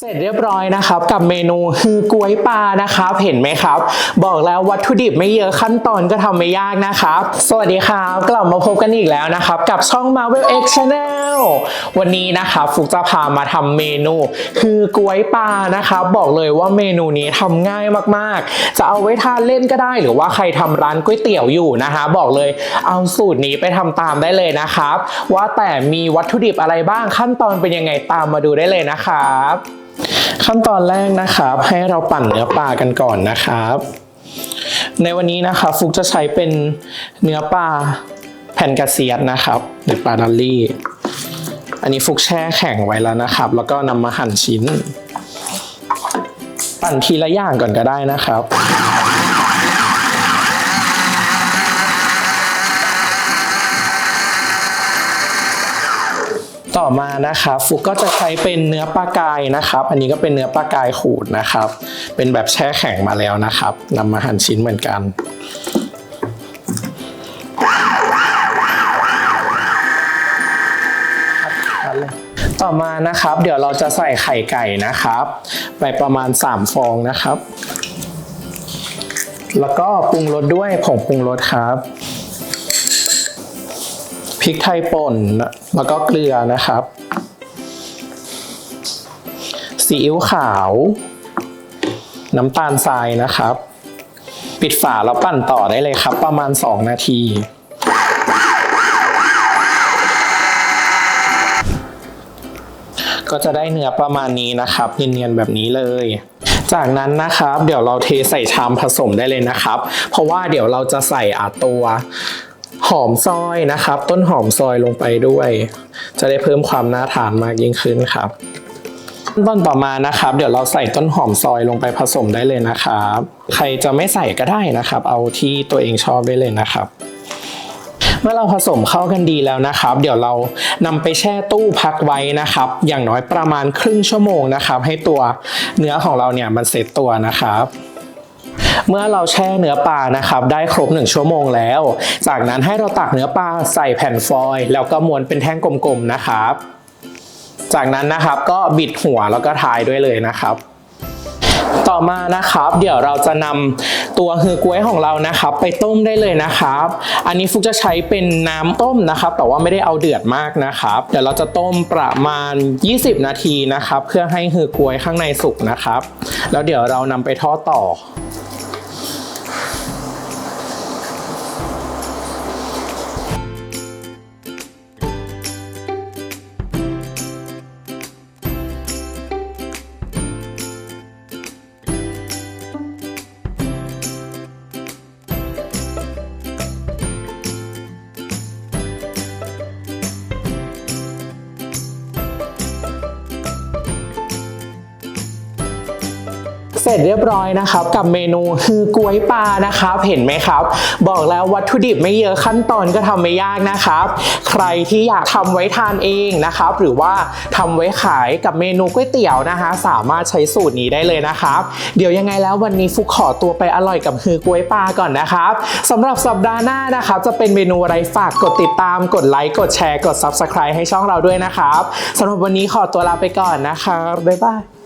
เสร็จเรียบร้อยนะครับกับเมนูฮือกล้วยปลานะครับเห็นไหมครับ บอกแล้ววัตถุดิบไม่เยอะขั้นตอนก็ทำไม่ยากนะครับ สวัสดีครับกลับมาพบกันอีกแล้วนะครับ กับช่อง Marvel X Channel วันนี้นะครับฟุกจะพามาทำเมนูฮือกล้วยปลานะครับบอกเลยว่าเมนูนี้ทำง่ายมากๆ จะเอาไว้ทานเล่นก็ได้หรือว่าใครทำร้านก๋วยเตี๋ยวอยู่นะคะ บอกเลยเอาสูตรนี้ไปทำตามได้เลยนะครับ ว่าแต่มีวัตถุดิบอะไรบ้างขั้นตอนเป็นยังไงตามมาดูได้เลยนะครับ ขั้นตอนแรกนะครับ ให้เราปั่นเนื้อปลากันก่อนนะครับ ในวันนี้นะครับฟุกจะใช้เป็นเนื้อปลาแผ่นกระเซียดนะครับหรือปลาดอลลี่ อันนี้ฟุกแช่แข็งไว้แล้วนะครับ แล้วก็นำมาหั่นชิ้น ปั่นทีละอย่างก่อนก็ได้นะครับ ต่อมานะครับฟุกก็จะใช้เป็นเนื้อปลากายนะครับ อันนี้ก็เป็นเนื้อปลากายขูดนะครับ เป็นแบบแช่แข็งมาแล้วนะครับนำมาหั่นชิ้นเหมือนกันต่อมานะครับ เดี๋ยวเราจะใส่ไข่ไก่นะครับ ไปประมาณ 3 ฟองนะครับ แล้วก็ปรุงรสด้วยผงปรุงรสครับ พริกไทยป่นแล้วก็เกลือนะครับซีอิ๊วขาว น้ำตาลทรายนะครับ ปิดฝาแล้วปั่นต่อได้เลยครับ ประมาณ 2 นาที ก็จะได้เนื้อประมาณนี้นะครับเนียนๆแบบนี้เลยจากนั้นนะครับเดี๋ยวเราเทใส่ชามผสมได้เลยนะครับ เพราะว่าเดี๋ยวเราจะใส่อาตัว หอมซอยนะครับ ต้นหอมซอยลงไปด้วย จะได้เพิ่มความน่าทานมากยิ่งขึ้นครับขั้นตอนต่อมานะครับ เดี๋ยวเราใส่ต้นหอมซอยลงไปผสมได้เลยนะครับ ใครจะไม่ใส่ก็ได้นะครับ เอาที่ตัวเองชอบได้เลยนะครับเมื่อเราผสมเข้ากันดีแล้วนะครับ เดี๋ยวเรานำไปแช่ตู้พักไว้นะครับ อย่างน้อยประมาณครึ่งชั่วโมงนะครับ ให้ตัวเนื้อของเราเนี่ยมันเซตตัวนะครับ เมื่อเราแช่เนื้อปลานะครับ ได้ครบ 1 ชั่วโมงแล้ว จากนั้นให้เราตักเนื้อปลาใส่แผ่นฟอยล์แล้วก็ม้วนเป็นแท่งกลมๆนะครับ จากนั้นนะครับก็บิดหัวแล้วก็ทายด้วยเลยนะครับต่อมานะครับ เดี๋ยวเราจะนำตัวฮือกล้วยของเรานะครับ ไปต้มได้เลยนะครับ อันนี้ฟุกจะใช้เป็นน้ำต้มนะครับ แต่ว่าไม่ได้เอาเดือดมากนะครับ เดี๋ยวเราจะต้มประมาณ 20 นาทีนะครับ เพื่อให้ฮือกล้วยข้างในสุกนะครับ แล้วเดี๋ยวเรานำไปทอดต่อ ร็จเรียบร้อยนะครับ กับเมนูฮือกล้วยปลานะครับ เห็นไหมครับ บอกแล้ววัตถุดิบไม่เยอะขั้นตอนก็ทำไม่ยากนะครับ ใครที่อยากทำไว้ทานเองนะครับ หรือว่าทำไว้ขายกับเมนูก๋วยเตี๋ยวนะคะ สามารถใช้สูตรนี้ได้เลยนะครับ เดี๋ยวยังไงแล้ววันนี้ฟุกขอตัวไปอร่อยกับฮือกล้วยปลาก่อนนะครับสำหรับสัปดาห์หน้านะครับจะเป็นเมนูอะไรฝากกดติดตามกดไลค์กดแชร์กด Subscribe ให้ช่องเราด้วยนะครับสำหรับวันนี้ขอตัวลาไปก่อนนะครับบ๊ายบาย